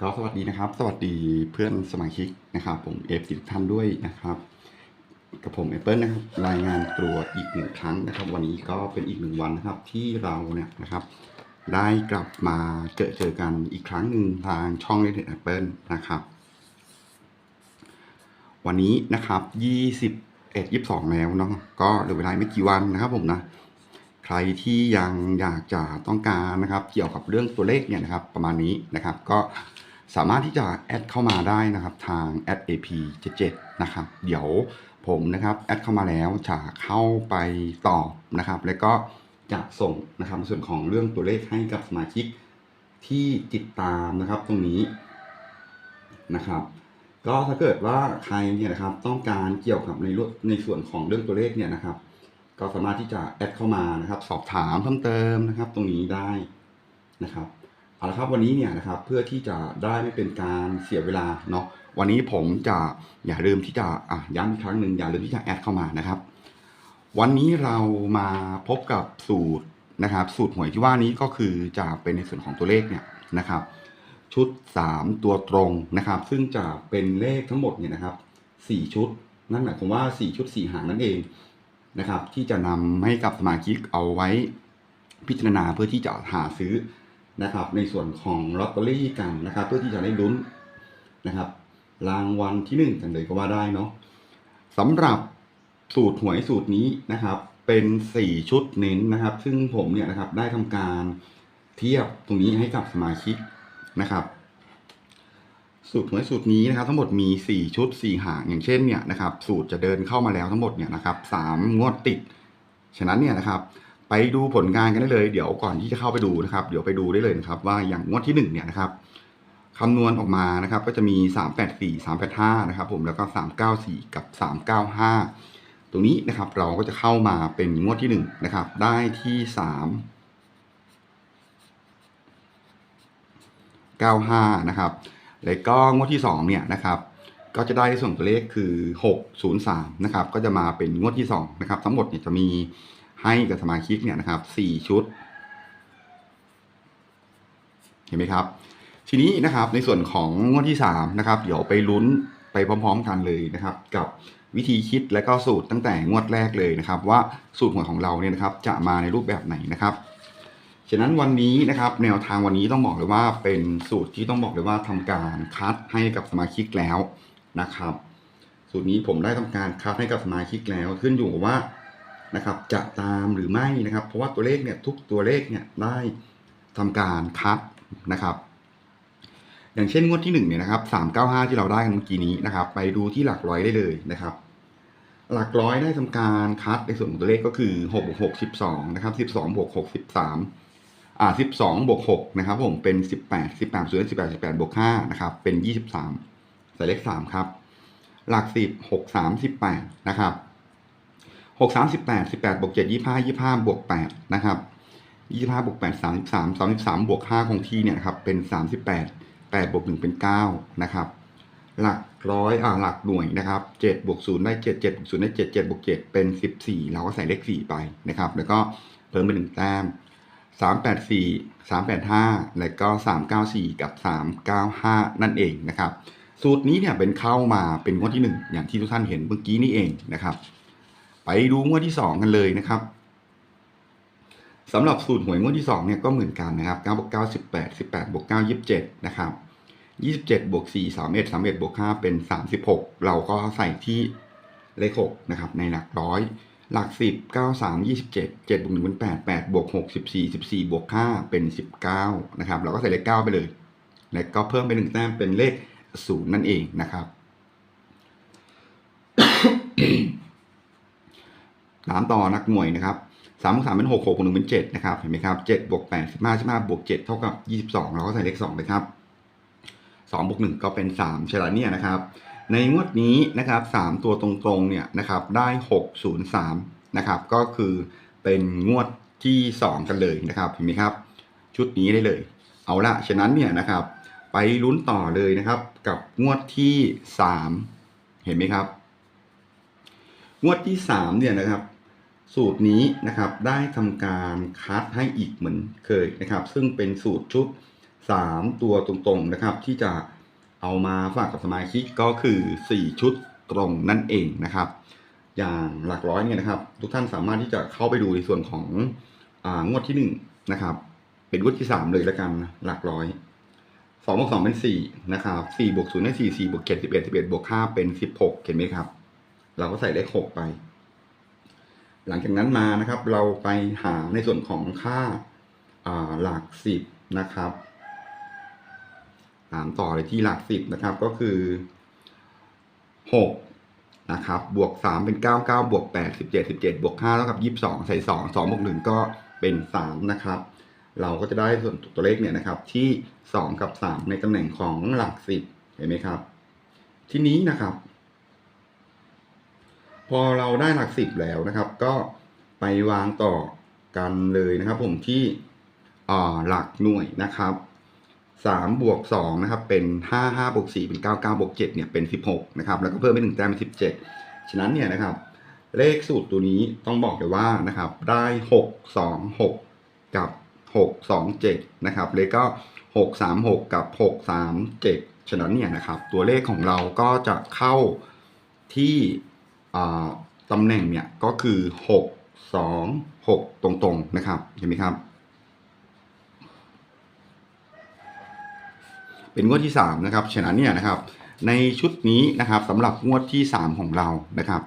ก็สวัสดีนะครับ สวัสดีเพื่อนสมาชิกนะครับ ผมเอฟทุกท่านด้วยนะครับ กับผมแอปเปิลนะครับรายงานตัวอีกหนึ่งครั้งนะครับ วันนี้ก็เป็นอีกหนึ่งวันนะครับที่เราเนี่ยนะครับ ได้กลับมาเจอเจอกันอีกครั้งหนึ่งทางช่องเล่นแอปเปิลนะครับ วันนี้นะครับยี่สิบเอ็ดยี่สิบสองแล้วเนาะก็เหลือเวลาไม่กี่วันนะครับ ผมนะใครที่ยังอยากจะต้องการนะครับ เกี่ยวกับเรื่องตัวเลขเนี่ยนะครับ ประมาณนี้นะครับ ก็ สามารถที่จะแอดเข้ามาได้นะครับทาง @ap 77 นะครับเดี๋ยวผมนะครับแอดเข้ามาแล้วจะเข้าไปตอบนะครับ แล้วก็จะส่งนะครับส่วนของเรื่องตัวเลขให้กับสมาชิกที่ติดตามนะครับตรงนี้นะครับ ก็ถ้าเกิดว่าใครเนี่ยนะครับต้องการเกี่ยวกับในรในส่วนของเรื่องตัวเลขเนี่ยนะครับ ก็สามารถที่จะแอดเข้ามานะครับ สอบถามเพิ่มเติมนะครับ ตรงนี้ได้นะครับ เอาละครับวันนี้เนี่ยนะครับเพื่อที่จะได้ไม่เป็นการเสียเวลาเนาะวันนี้ผมจะอย่าลืมที่จะอะย้ำอีกครั้งหนึ่งอย่าลืมที่จะแอดเข้ามานะครับ วันนี้เรามาพบกับสูตรนะครับ สูตรหวยที่ว่านี้ก็คือจะเป็นในส่วนของตัวเลขเนี่ยนะครับ ชุด 3 ตัวตรงนะครับ ซึ่งจะเป็นเลขทั้งหมดเนี่ยนะครับ 4 ชุด นั่นหมายความว่า 4 ชุด 4 หางนั่นเองนะครับ ที่จะนำให้กับสมาชิกเอาไว้พิจารณาเพื่อที่จะหาซื้อ นะครับ ในส่วนของลอตเตอรี่กันนะครับ เพื่อที่จะได้ลุ้นนะครับ รางวัลที่หนึ่งกันเลยก็ว่าได้เนาะสำหรับสูตรหวยสูตรนี้นะครับ เป็น4ชุดเน้นนะครับ ซึ่งผมเนี่ยนะครับได้ทำการเทียบตรงนี้ให้กับสมาชิกนะครับ สูตรหวยสูตรนี้นะครับ ทั้งหมดมี 4 ชุด 4 หางอย่างเช่นเนี่ยนะครับ สูตรจะเดินเข้ามาแล้วทั้งหมดเนี่ยนะครับสามงวดติด ฉะนั้นเนี่ยนะครับ ไปดูผลงานกันได้เลย เดี๋ยวก่อนที่จะเข้าไปดูนะครับ เดี๋ยวไปดูได้เลยนะครับ ว่าอย่างงวดที่ 1 เนี่ยนะครับคำนวณออกมานะครับ ก็จะมี 384 385 นะครับ ผมแล้วก็ 394 กับ 395 ตรงนี้นะครับ เราก็จะเข้ามาเป็นงวดที่ 1 นะครับ ได้ที่ 3 95 นะครับ แล้วก็งวดที่ 2 เนี่ยนะครับก็จะได้ส่วนตัวเลขคือ 603 นะครับ ก็จะมาเป็นงวดที่ 2 นะครับ ทั้งหมดเนี่ยจะมี ให้กับสมาชิกเนี่ยนะครับ4ชุด เห็นไหมครับ ทีนี้นะครับในส่วนของงวดที่3นะครับเดี๋ยวไปลุ้นไปพร้อม ๆ กันเลยนะครับ กับวิธีคิดและก็สูตรตั้งแต่งวดแรกเลยนะครับ ว่าสูตรหวยของเราเนี่ยนะครับ จะมาในรูปแบบไหนนะครับฉะนั้นวันนี้นะครับแนวทางวันนี้ต้องบอกเลยว่าเป็นสูตรที่ต้องบอกเลยว่าทำการคัดให้กับสมาชิกแล้วนะครับ สูตรนี้ผมได้ทำการคัดให้กับสมาชิกแล้ว ขึ้นอยู่กับว่า นะครับจะตามหรือไม่นะครับ เพราะว่าตัวเลขเนี่ยทุกตัวเลขเนี่ยได้ทำการคัดนะครับ อย่างเช่นงวดที่หนึ่งเนี่ยนะครับสามเก้าห้าที่เราได้กันเมื่อกี้นี้นะครับ ไปดูที่หลักร้อยได้เลยนะครับ หลักร้อยได้ทำการคัดในส่วนของตัวเลขก็คือหกบวกหกสิบสองนะครับสิบสองบวกหกสิบสามอ่าสิบสองบวกหกนะครับผมเป็นสิบแปดสิบแปดส่วนสิบแปดสิบแปดบวกห้านะครับเป็นยี่สิบสามใส่เลขสามครับ หลักสิบหกสามสิบแปดนะครับ หกสามสิบแปดสิบแปดบวกเจ็ดยี่ห้ายี่ห้าบวกแปดนะครับยี่ห้าบวกแปดสามสิบสามสามสิบสามบวกห้าคงที่เนี่ยครับเป็นสามสิบแปดแปดบวกหนึ่งเป็นเก้านะครับหลักร้อยอ่าหลักหน่วยนะครับเจ็ดบวกศูนย์ได้เจ็ดเจ็ดบวกศูนย์ได้เจ็ดเจ็ดบวกเจ็ดเป็นสิบสี่เราก็ใส่เลขสี่ไปนะครับ แล้วก็เพิ่มไปหนึ่งแต้มสามแปดสี่สามแปดห้าแล้วก็สามเก้าสี่กับสามเก้าห้านั่นเองนะครับ สูตรนี้เนี่ยเป็นเข้ามาเป็นงวดที่หนึ่งอย่างที่ทุกท่านเห็นเมื่อกี้นี่เองนะครับ ไปดูงวดที่สองกันเลยนะครับสำหรับสูตรหวยงวดที่สองเนี่ยก็เหมือนกันนะครับเก้าบวกเก้าสิบแปดสิบแปดบวกเก้ายี่สิบเจ็ดนะครับยี่สิบเจ็ดบวกสี่สามเอ็ดสามเอ็ดบวกห้าเป็นสามสิบหกเราก็ใส่ที่เลขหกนะครับในหลักร้อย หลักสิบเก้าสามยี่สิบเจ็ดเจ็ดบวกหนึ่งเป็นแปดแปดบวกหกสิบสี่สิบสี่บวกห้าเป็นสิบเก้านะครับเราก็ใส่เลขเก้าไปเลย แล้วก็เพิ่มไปหนึ่งแต้มเป็นเลขศูนย์นั่นเองนะครับ ตามต่อนักหน่วยนะครับสามบวกสามเป็นหกหกบวกหนึ่งเป็นเจ็ดนะครับเห็นไหมครับเจ็ดบวกแปดสิบห้าสิบห้าบวกเจ็ดเท่ากับยี่สิบสองเราก็ใส่เลขสองไปครับสองบวกหนึ่งก็เป็นสามฉะนั้นเนี่ยนะครับในงวดนี้นะครับสามตัวตรงๆเนี่ยนะครับได้หกศูนย์สามนะครับก็คือเป็นงวดที่สองกันเลยนะครับเห็นไหมครับ ชุดนี้ได้เลย เอาละฉะนั้นเนี่ยนะครับ ไปลุ้นต่อเลยนะครับ กับงวดที่สามเห็นไหมครับ งวดที่สามเนี่ยนะครับ สูตรนี้นะครับได้ทำการคัดให้อีกเหมือนเคยนะครับ ซึ่งเป็นสูตรชุดสามตัวตรงๆนะครับ ที่จะเอามาฝากกับสมาชิกก็คือสี่ชุดตรงนั่นเองนะครับ อย่างหลักร้อยเนี่ยนะครับ ทุกท่านสามารถที่จะเข้าไปดูในส่วนขององวดที่หนึ่งนะครับ เป็นงวดที่สามเลยแล้วกันหลักร้อยสองบวกสองเป็นสี่นะครับสี่บวกศูนย์ได้สี่สี่บวกเจ็ดสิบเอ็ดสิบเอ็ดบวกห้าเป็นสิบหกเห็นไหมครับ เราก็ใส่เลขหกไป หลังจากนั้นมานะครับ เราไปหาในส่วนของค่าาหลักสิบนะครับตามต่อเลยที่หลักสิบนะครับก็คือหกนะครับบวกสามเป็นเก้าเก้าบวกแปดสิบเจ็ดสิบเจ็ดบวกห้าเท่ากับยี่สิบสองใส่สองสองบวกหนึ่งก็เป็นสามนะครับ เราก็จะได้ส่วนตัวเลขเนี่ยนะครับที่สองกับสามในตำแหน่งของหลักสิบเห็นไหมครับ ทีนี้นะครับ พอเราได้หลักสิบแล้วนะครับ ก็ไปวางต่อกันเลยนะครับ ผมที่หลักหน่วยนะครับสามบวกสองนะครับ เป็นห้าห้าบวกสี่เป็นเก้าเก้าบวกเจ็ดเนี่ยเป็นสิบหกนะครับ แล้วก็เพิ่มไปหนึ่งแต้มเป็นสิบเจ็ดฉะนั้นเนี่ยนะครับ เลขสูตรตัวนี้ต้องบอกเลยว่านะครับ ได้หกสองหกกับหกสองเจ็ดนะครับเลขก็หกสามหกกับหกสามเจ็ดฉะนั้นเนี่ยนะครับ ตัวเลขของเราก็จะเข้าที่ ตำแหน่งเนี่ยก็คือหกสองหกตรงๆนะครับเห็นไหมครับ เป็นงวดที่สามนะครับ ฉะนั้นเนี่ยนะครับ ในชุดนี้นะครับสำหรับงวดที่สามของเรานะครับ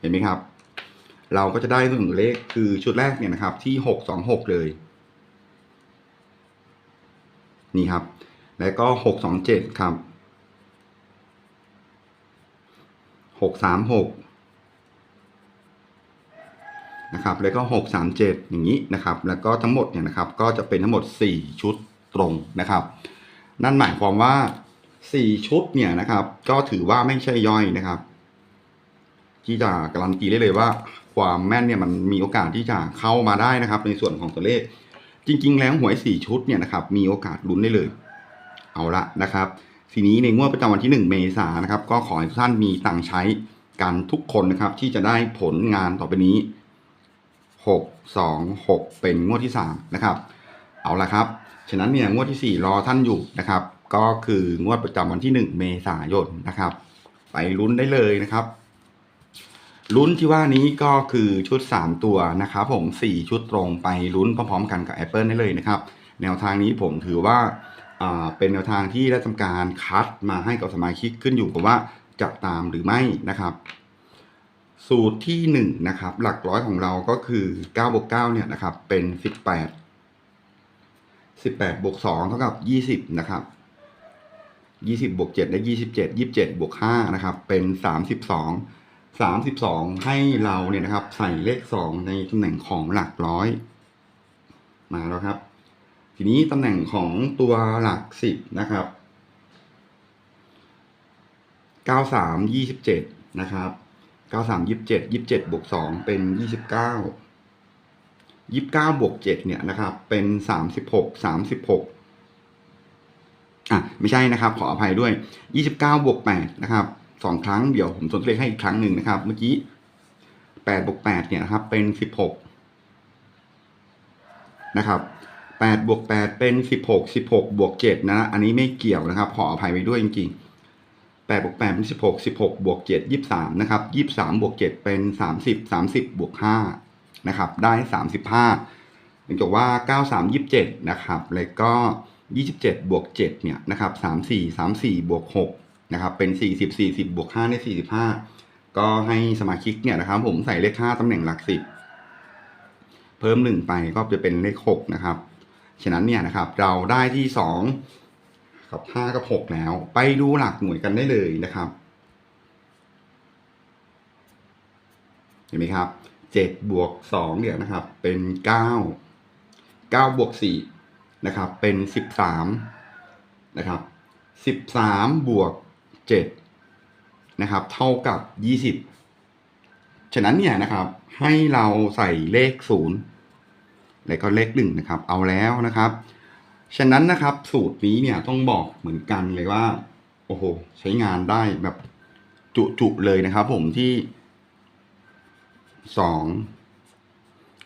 เห็นไหมครับ เราก็จะได้ส่วนเลขคือชุดแรกเนี่ยนะครับที่หกสองหกเลย นี่ครับ แล้วก็หกสองเจ็ดครับ หกสามหกนะครับแล้วก็หกสามเจ็ดอย่างนี้นะครับแล้วก็ทั้งหมดเนี่ยนะครับก็จะเป็นทั้งหมดสี่ชุดตรงนะครับ นั่นหมายความว่าสี่ชุดเนี่ยนะครับก็ถือว่าไม่ใช่ย่อยนะครับ ที่จะการันตีได้เลยว่า ความแม่นเนี่ยมันมีโอกาสที่จะเข้ามาได้นะครับ ในส่วนของตัวเลข จริง ๆ แล้วหวยสี่ชุดเนี่ยนะครับมีโอกาสลุ้นได้เลย เอาละนะครับ ทีนี้ในงวดประจำวันที่ 1 เมษายนนะครับก็ขอให้ทุกท่านมีตังใช้กันทุกคนนะครับ ที่จะได้ผลงานต่อไปนี้ 6 2 6 เป็นงวดที่ 3 นะครับ เอาละครับ ฉะนั้นเนี่ยงวดที่ 4 รอท่านอยู่นะครับ ก็คืองวดประจำวันที่ 1 เมษายนนะครับ ไปลุ้นได้เลยนะครับลุ้นที่ว่านี้ก็คือชุด 3 ตัวนะครับผม 4 ชุดตรงไปลุ้นพร้อมๆกันกับ Apple ได้เลยนะครับ แนวทางนี้ผมถือว่า เป็นแนวทางที่ได้ทำการคัดมาให้กับสมาชิกขึ้นอยู่กับว่าจะตามหรือไม่นะครับ สูตรที่หนึ่งนะครับหลักร้อยของเราก็คือ9บวก9เนี่ยนะครับเป็น 18 18บวก2เท่ากับ 20นะครับ20บวก7ได้ 27 27บวก5นะครับเป็น 32 32 ให้เราเนี่ยนะครับ ใส่เลข 2 ในตำแหน่งของหลักร้อย มาแล้วครับ ทีนี้ตำแหน่งของตัวหลักสิบนะครับเก้าสามยี่สิบเจ็ดนะครับเก้าสามยี่สิบเจ็ดยี่สิบเจ็ดบวกสองเป็นยี่สิบเก้ายี่สิบเก้าบวกเจ็ดเนี่ยนะครับ เป็นสามสิบหกสามสิบหกอะไม่ใช่นะครับ ขออภัยด้วยยี่สิบเก้าบวกแปดนะครับสองครั้งเดี๋ยวผมทวนเลขให้อีกครั้งหนึ่งนะครับ เมื่อกี้แปดบวกแปดเนี่ยนะครับ เป็นสิบหกนะครับ แปดบวกแปดเป็นสิบหกสิบหกบวกเจ็ดนะอันนี้ไม่เกี่ยวนะครับ ขออภัยไปด้วยจริงๆแปดบวกแปดเป็นสิบหกสิบหกบวกเจ็ดยี่สามนะครับยี่สามบวกเจ็ดเป็นสามสิบสามสิบบวกห้านะครับได้สามสิบห้าเนื่องจากว่าเก้าสามยี่เจ็ดนะครับแล้วก็ยี่สิบเจ็ดบวกเจ็ดเนี่ยนะครับสามสี่สามสี่บวกหกนะครับเป็นสี่สิบสี่สิบบวกห้าได้สี่สิบห้าก็ให้สมาชิกเนี่ยนะครับผมใส่เลขห้าตำแหน่งหลักสิบเพิ่มหนึ่งไปก็จะเป็นเลขหกนะครับ ฉะนั้นเนี่ยนะครับเราได้ที่สองกับห้ากับหกแล้ว ไปดูหลักหน่วยกันได้เลยนะครับเห็นไหมครับเจ็ดบวกสองเนี่ยนะครับเป็นเก้าเก้าบวกสี่นะครับเป็นสิบสามนะครับสิบสามบวกเจ็ดนะครับเท่ากับยี่สิบฉะนั้นเนี่ยนะครับให้เราใส่เลขศูนย์ แล้วก็เลขหนึ่งนะครับ เอาแล้วนะครับ ฉะนั้นนะครับสูตรนี้เนี่ยต้องบอกเหมือนกันเลยว่า โอ้โห ใช้งานได้แบบจุๆเลยนะครับ ผมที่สอง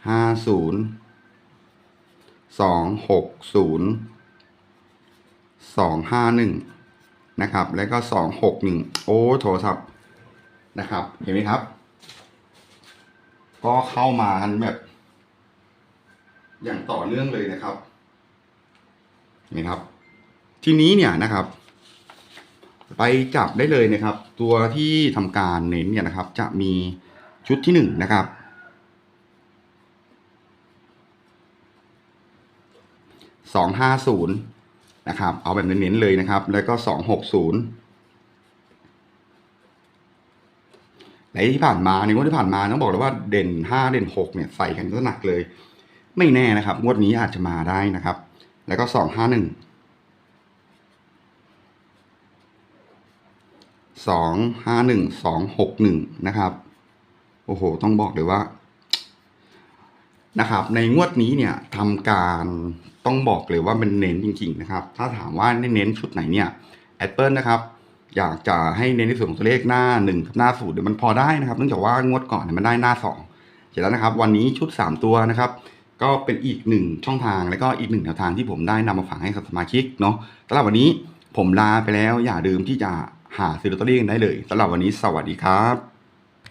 ห้าศูนย์สองหกศูนย์สองห้าหนึ่งนะครับ แล้วก็สองหกหนึ่งโอ้โทรศัพท์นะครับ เห็นไหมครับ ก็เข้ามากันแบบ อย่างต่อเนื่องเลยนะครับนไหมครับ ทีนี้เนี่ยนะครับ ไปจับได้เลยนะครับ ตัวที่ทำการเน้นเนี่ยนะครับ จะมีชุดที่หนึ่งนะครับ สองห้าศูนย์นะครับ เอาแบบเน้นๆเลยนะครับ แล้วก็สองหกศูนย์ในที่ผ่านมาในงวดที่ผ่านมาต้องบอกเลยว่าเด่นห้าเด่นหกเนี่ยใส่กันก็หนักเลย ไม่แน่นะครับ งวดนี้อาจจะมาได้นะครับ แล้วก็สองห้าหนึ่งสองห้าหนึ่งสองหกหนึ่งนะครับ โอ้โห ต้องบอกเลยว่านะครับ ในงวดนี้เนี่ยทำการต้องบอกเลยว่ามันเน้นจริง ๆ นะครับ ถ้าถามว่าเน้นชุดไหนเนี่ยแอปเปิลนะครับ อยากจะให้เน้นในส่วนของตัวเลขหน้าหนึ่งกับหน้าศูนย์เดี๋ยวมันพอได้นะครับ เนื่องจากว่างวดก่อนเนี่ยมันได้หน้าสองเสร็จแล้วนะครับ วันนี้ชุดสามตัวนะครับ ก็เป็นอีกหนึ่งช่องทางและก็อีกหนึ่งแนวทางที่ผมได้นำมาฝากให้กับสมาชิกเนาะสำหรับวันนี้ผมลาไปแล้วอย่าลืมที่จะหาซื้อลอตเตอรี่กันได้เลยสำหรับวันนี้สวัสดีครับ